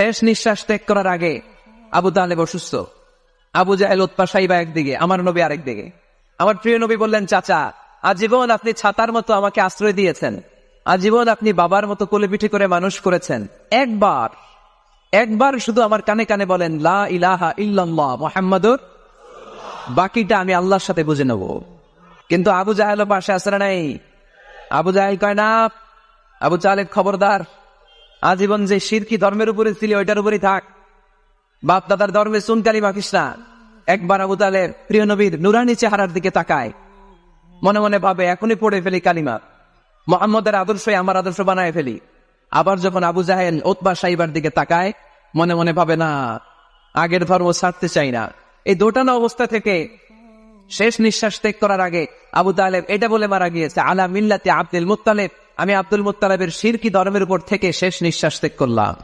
শেষ নিঃশ্বাস ত্যাগ করার আগে আবু তালেব অসুস্থ। আবু জাহেল উৎপা সাইবা একদিকে, আমার নবী আরেক দিকে। আমার প্রিয় নবী বললেন, চাচা, আজীবন আপনি ছাতার মতো আমাকে আশ্রয় দিয়েছেন। আজীবন আপনি বাবার মতো কোলে পিঠে করে মানুষ করেছেন। একবার একবার শুধু আমার কানে কানে বলেন, লা ইলাহা ইল্লাল্লাহ মোহাম্মদুর বাকিটা আমি আল্লাহর সাথে বুঝে নেব। কিন্তু আবু জাহেল পাশে আসে নাই? আবু জাহেল কয়, না, আবু চালেব খবরদার। আজীবন যে শিরকি ধর্মের উপরে ছিল, ওইটার উপরেই থাক। বাপ দাদার ধর্মে সুনকালি মাখিস না একবার আবু তালেব প্রিয় নবীর নুরানি চেহারার দিকে তাকায়। মনে মনে ভাবে, এখনই পড়ে ফেলি কালিমা। মোহাম্মদের আদর্শই আমার আদর্শ বানায় ফেলি। আবার যখন আবু জাহেল ওতবা সাইবার দিকে তাকায়, মনে মনে ভাবে, না, আগের ধর্ম ছাড়তে চাই না। এই দোটানা অবস্থা থেকে শেষ নিঃশ্বাস ত্যাগ করার আগে আবু তালেব এটা বলে মারা গিয়েছে, আলা মিল্লাতে আব্দুল মুত্তালেব। আমি আব্দুল মুতালাবের শিরকি ধর্মের উপর থেকে শেষ নিঃশ্বাস ত্যাগ করলাম।